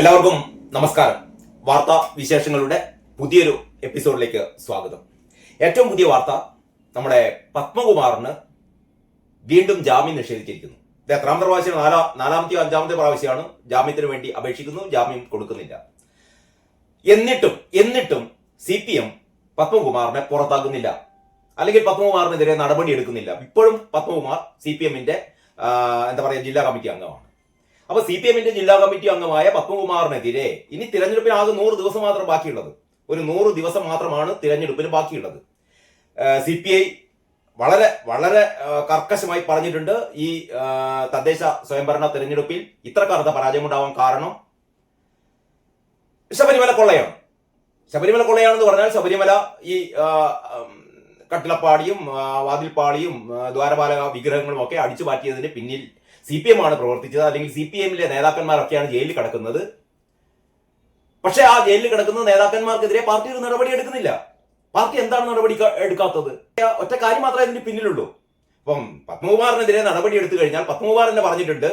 എല്ലാവർക്കും നമസ്കാരം. വാർത്താ വിശേഷങ്ങളുടെ പുതിയൊരു എപ്പിസോഡിലേക്ക് സ്വാഗതം. ഏറ്റവും പുതിയ വാർത്ത നമ്മുടെ പത്മകുമാറിന് വീണ്ടും ജാമ്യം നിഷേധിച്ചിരിക്കുന്നു. ഇത് എത്രാമത്തെ പ്രാവശ്യം നാലാ നാലാമത്തെയോ അഞ്ചാമത്തെ പ്രാവശ്യമാണ് ജാമ്യത്തിന് വേണ്ടി അപേക്ഷിക്കുന്നു ജാമ്യം കൊടുക്കുന്നില്ല. എന്നിട്ടും എന്നിട്ടും സി പി എം പത്മകുമാറിനെ പുറത്താക്കുന്നില്ല. അല്ലെങ്കിൽ പത്മകുമാറിനെതിരെ നടപടി എടുക്കുന്നില്ല ഇപ്പോഴും പത്മകുമാർ സി പി എമ്മിന്റെ എന്താ പറയുക ജില്ലാ കമ്മിറ്റി അംഗമാണ്. അപ്പൊ സി പി എമ്മിന്റെ ജില്ലാ കമ്മിറ്റി അംഗമായ പത്മകുമാറിനെതിരെ ഇനി തിരഞ്ഞെടുപ്പിന് ആകെ നൂറ് ദിവസം മാത്രം ബാക്കിയുള്ളത്. ഒരു നൂറ് ദിവസം മാത്രമാണ് തിരഞ്ഞെടുപ്പിന് ബാക്കിയുള്ളത്. സി പി ഐ വളരെ വളരെ കർക്കശമായി പറഞ്ഞിട്ടുണ്ട് ഈ തദ്ദേശ സ്വയംഭരണ തെരഞ്ഞെടുപ്പിൽ. ഇത്ര കറുത്ത പരാജയം ഉണ്ടാവാൻ കാരണം ശബരിമല കൊള്ളയാണ്. ശബരിമല കൊള്ളയാണെന്ന് പറഞ്ഞാൽ ശബരിമല ഈ കട്ടിലപ്പാടിയും വാതിൽപ്പാടിയും ദ്വാരപാലക വിഗ്രഹങ്ങളും ഒക്കെ അടിച്ചു മാറ്റിയതിന് പിന്നിൽ സി പി എം ആണ് പ്രവർത്തിച്ചത് അല്ലെങ്കിൽ സി പി എമ്മിലെ നേതാക്കന്മാരൊക്കെയാണ് ജയിലിൽ കിടക്കുന്നത്. പക്ഷെ ആ ജയിലിൽ കിടക്കുന്ന നേതാക്കന്മാർക്കെതിരെ പാർട്ടി ഒരു നടപടി എടുക്കുന്നില്ല. പാർട്ടി എന്താണ് നടപടി എടുക്കാത്തത്? ഒറ്റ കാര്യം മാത്രമേ ഇതിന് പിന്നിലുള്ളൂ. അപ്പം പത്മകുമാറിനെതിരെ നടപടി എടുത്തു കഴിഞ്ഞാൽ പത്മകുമാർ തന്നെ പറഞ്ഞിട്ടുണ്ട്.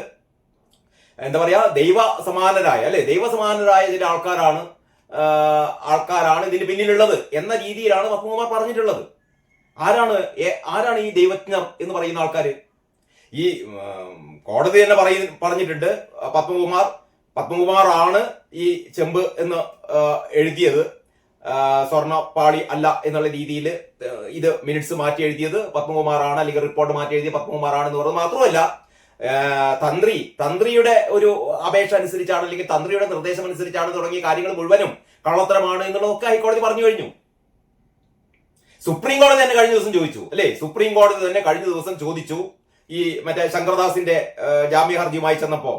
എന്താ പറയാ ദൈവ സമാനരായ അല്ലെ? ദൈവ സമാനരായ ചില ആൾക്കാരാണ് ആൾക്കാരാണ് ഇതിന് പിന്നിലുള്ളത് എന്ന രീതിയിലാണ് പത്മകുമാർ പറഞ്ഞിട്ടുള്ളത്. ആരാണ് ആരാണ് ഈ ദൈവജ്ഞർ എന്ന് പറയുന്ന ആൾക്കാര്? ഈ കോടതി തന്നെ പറയ പറഞ്ഞിട്ടുണ്ട്. പത്മകുമാർ പത്മകുമാർ ആണ് ഈ ചെമ്പ് എന്ന് എഴുതിയത്. സ്വർണപ്പാളി അല്ല എന്നുള്ള രീതിയിൽ ഇത് മിനിറ്റ്സ് മാറ്റി എഴുതിയത്. പത്മകുമാറാണ് അല്ലെങ്കിൽ റിപ്പോർട്ട് മാറ്റി എഴുതിയ പത്മകുമാറാണ് എന്ന് പറയുന്നത് മാത്രമല്ല തന്ത്രി തന്ത്രിയുടെ ഒരു അപേക്ഷ അനുസരിച്ചാണ് അല്ലെങ്കിൽ തന്ത്രിയുടെ നിർദ്ദേശം അനുസരിച്ചാണ് തുടങ്ങിയ കാര്യങ്ങൾ മുഴുവനും കള്ളത്തരമാണ് എന്നുള്ളതൊക്കെ ഹൈക്കോടതി പറഞ്ഞു കഴിഞ്ഞു. സുപ്രീം കോടതി തന്നെ കഴിഞ്ഞ ദിവസം ചോദിച്ചു അല്ലേ? സുപ്രീം കോടതി തന്നെ കഴിഞ്ഞ ദിവസം ചോദിച്ചു ഈ മറ്റേ ശങ്കർദാസിന്റെ ജാമ്യ ഹർജിയുമായി ചെന്നപ്പോ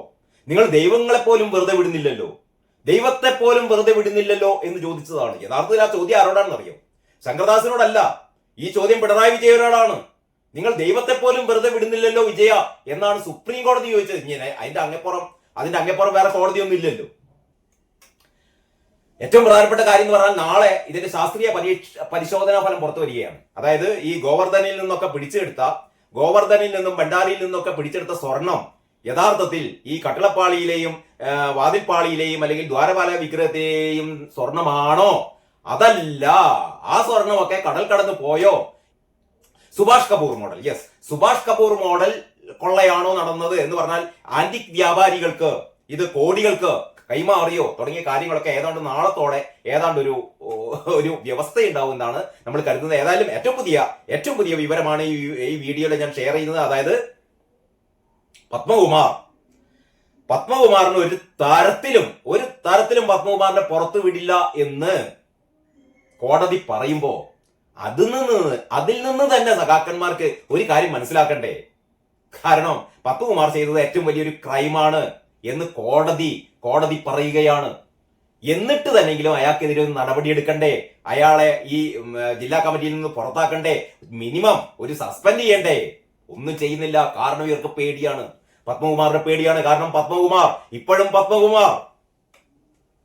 നിങ്ങൾ ദൈവങ്ങളെ പോലും വെറുതെ വിടുന്നില്ലല്ലോ? ദൈവത്തെ പോലും വെറുതെ വിടുന്നില്ലല്ലോ? എന്ന് ചോദിച്ചതാണ്. യഥാർത്ഥത്തിൽ ആ ചോദ്യം ആരോടാണെന്ന് അറിയോ? ശങ്കർദാസിനോടല്ല. ഈ ചോദ്യം പിണറായി വിജയനോടാണ് നിങ്ങൾ ദൈവത്തെ പോലും വെറുതെ വിടുന്നില്ലല്ലോ വിജയ? എന്നാണ് സുപ്രീം കോടതി ചോദിച്ചത്. ഇങ്ങനെ അതിന്റെ അങ്ങപ്പുറം അതിന്റെ അങ്ങപ്പുറം വേറെ കോടതിയൊന്നും ഇല്ലല്ലോ. ഏറ്റവും പ്രധാനപ്പെട്ട കാര്യം എന്ന് പറഞ്ഞാൽ നാളെ ഇതിന്റെ ശാസ്ത്രീയ പരീക്ഷ പരിശോധനാ ഫലം പുറത്തു വരികയാണ്. അതായത് ഈ ഗോവർദ്ധനിൽ നിന്നൊക്കെ പിടിച്ചെടുത്ത ഗോവർദ്ധനിൽ നിന്നും ഭണ്ഡാരിയിൽ നിന്നൊക്കെ പിടിച്ചെടുത്ത സ്വർണം യഥാർത്ഥത്തിൽ ഈ കട്ടിളപ്പാളിയിലെയും വാതിൽപ്പാളിയിലെയും അല്ലെങ്കിൽ ദ്വാരപാല വിഗ്രഹത്തെയും സ്വർണമാണോ? അതല്ല. ആ സ്വർണമൊക്കെ കടൽ കടന്നു പോയോ? Subhash Kapoor model. Yes Subhash Kapoor model കൊള്ളയാണോ നടന്നത് എന്ന് പറഞ്ഞാൽ ആന്റിക് വ്യാപാരികൾക്ക് ഇത് കോടികൾക്ക് കൈമാറിയോ? തുടങ്ങിയ കാര്യങ്ങളൊക്കെ ഏതാണ്ട് നാളത്തോടെ ഏതാണ്ട് ഒരു ഒരു വ്യവസ്ഥ ഉണ്ടാവുമെന്നാണ് നമ്മൾ കരുതുന്നത്. ഏതായാലും ഏറ്റവും പുതിയ ഏറ്റവും പുതിയ വിവരമാണ് ഈ ഈ വീഡിയോയിൽ ഞാൻ ഷെയർ ചെയ്യുന്നത്. അതായത് പത്മകുമാർ. പത്മകുമാറിന് ഒരു തരത്തിലും ഒരു തരത്തിലും പത്മകുമാറിനെ പുറത്തു വിടില്ല എന്ന് കോടതി പറയുമ്പോ അതിൽ നിന്ന് അതിൽ നിന്ന് തന്നെ സഖാക്കന്മാർക്ക് ഒരു കാര്യം മനസ്സിലാക്കണ്ടേ? കാരണം പത്മകുമാർ ചെയ്തത് ഏറ്റവും വലിയൊരു ക്രൈമാണ് എന്ന് കോടതി കോടതി പറയുകയാണ്. എന്നിട്ട് തന്നെങ്കിലും അയാൾക്കെതിരെ ഒരു നടപടി എടുക്കണ്ടേ? അയാളെ ഈ ജില്ലാ കമ്മിറ്റിയിൽ നിന്ന് പുറത്താക്കണ്ടേ? മിനിമം ഒരു സസ്പെൻഡ് ചെയ്യണ്ടേ? ഒന്നും ചെയ്യുന്നില്ല. കാരണം ഇവർക്ക് പേടിയാണ്. പത്മകുമാറിന്റെ പേടിയാണ്. കാരണം പത്മകുമാർ ഇപ്പോഴും പത്മകുമാർ.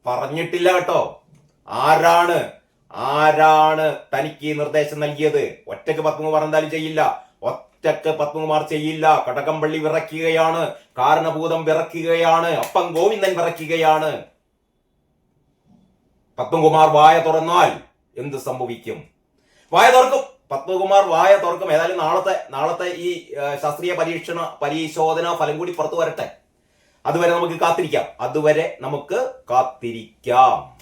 പറഞ്ഞിട്ടില്ല കേട്ടോ. ആരാണ്? ആരാണ് തനിക്ക് നിർദ്ദേശം നൽകിയത്? ഒറ്റയ്ക്ക് പത്മകുമാർ എന്തായാലും ചെയ്യില്ല. ഒറ്റയ്ക്ക് പത്മകുമാർ ചെയ്യില്ല. കടകംപള്ളി വിറയ്ക്കുകയാണ്. കാരണഭൂതം വിറയ്ക്കുകയാണ്. അപ്പം ഗോവിന്ദൻ വിറയ്ക്കുകയാണ്. പത്മകുമാർ വായ തുറന്നാൽ എന്ത് സംഭവിക്കും? വായ തുറക്കും. പത്മകുമാർ വായ തുറക്കും. ഏതായാലും നാളത്തെ നാളത്തെ ഈ ശാസ്ത്രീയ പരീക്ഷണ പരിശോധന ഫലം കൂടി പുറത്തു വരട്ടെ. അതുവരെ നമുക്ക് കാത്തിരിക്കാം. അതുവരെ നമുക്ക് കാത്തിരിക്കാം.